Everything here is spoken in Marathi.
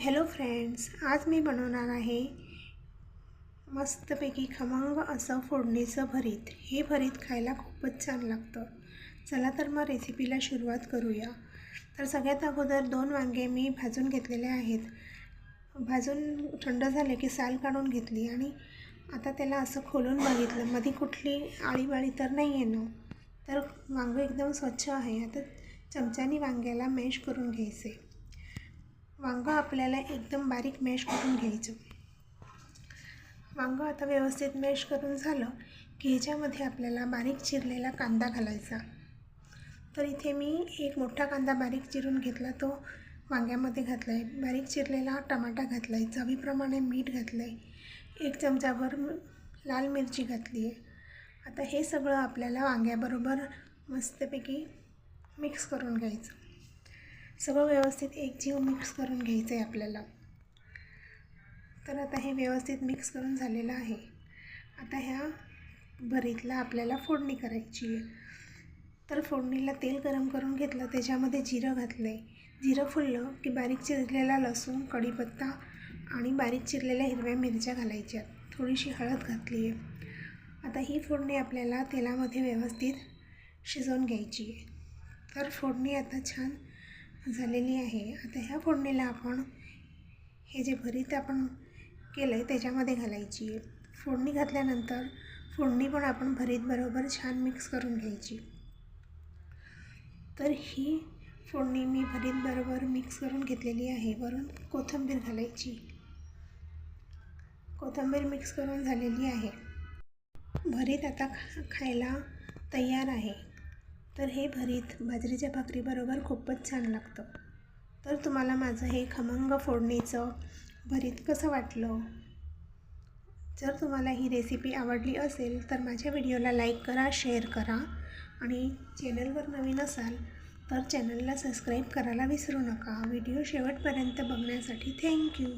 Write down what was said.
हॅलो फ्रेंड्स आज मी बनवणार आहे मस्तपैकी खमंग असं फोडणीचं भरीत. हे भरीत खायला खूपच छान लागतं. चला तर मग रेसिपीला सुरुवात करूया. तर सगळ्यात अगोदर दोन वांगे मी भाजून घेतलेले आहेत. भाजून थंड झाले की साल काढून घेतली आणि आता त्याला असं खोलून बघितलं. मध्ये कुठली आळीबाळी तर नाही आहे ना. तर वांगं एकदम स्वच्छ आहे. आता चमच्यानी वांग्याला मॅश करून घ्यायचे. वांगं आपल्याला एकदम बारीक मॅश करून घ्यायचं. वांगं आता व्यवस्थित मॅश करून झालं की ह्याच्यामध्ये आपल्याला बारीक चिरलेला कांदा घालायचा. तर इथे मी एक मोठा कांदा बारीक चिरून घेतला तो वांग्यामध्ये घातला आहे बारीक चिरलेला टमाटा घातला आहे चवीप्रमाणे मीठ घातलं आहे एक चमचाभर लाल मिरची घातली आहे. आता हे सगळं आपल्याला वांग्याबरोबर मस्तपैकी मिक्स करून घ्यायचं. सगळं व्यवस्थित एकजीव मिक्स करून घ्यायचं आहे आपल्याला. तर आता हे व्यवस्थित मिक्स करून झालेलं आहे. आता ह्या भरीतला आपल्याला फोडणी करायची आहे. तर फोडणीला तेल गरम करून घेतलं त्याच्यामध्ये जिरं घातलं आहे जिरं फुललं की बारीक चिरलेला लसूण कढीपत्ता आणि बारीक चिरलेल्या हिरव्या मिरच्या घालायच्या. थोडीशी हळद घातली आहे. आता ही फोडणी आपल्याला तेलामध्ये व्यवस्थित शिजवून घ्यायची आहे. तर फोडणी आता छान झालेली आहे. आता ह्या फोडणीला आपण हे जे भरीत आपण केलं आहे त्याच्यामध्ये घालायची. आहे फोडणी घातल्यानंतर फोडणी पण आपण भरीत बरोबर छान मिक्स करून घ्यायची. तर ही फोडणी मी भरीत बरोबर मिक्स करून घेतलेली आहे. वरून कोथिंबीर घालायची. कोथिंबीर मिक्स करून झालेली आहे. भरीत आता खा खायला तयार आहे. तर हे भरीत बाजरीच्या भाकरीबरोबर खूपच छान लागतं. तर तुम्हाला माझं हे खमंग फोडणीचं भरीत कसं वाटलं? जर तुम्हाला ही रेसिपी आवडली असेल तर माझ्या व्हिडिओला लाईक करा शेअर करा आणि चॅनलवर नवीन असाल तर चॅनलला सबस्क्राईब करायला विसरू नका. व्हिडिओ शेवटपर्यंत बघण्यासाठी थँक्यू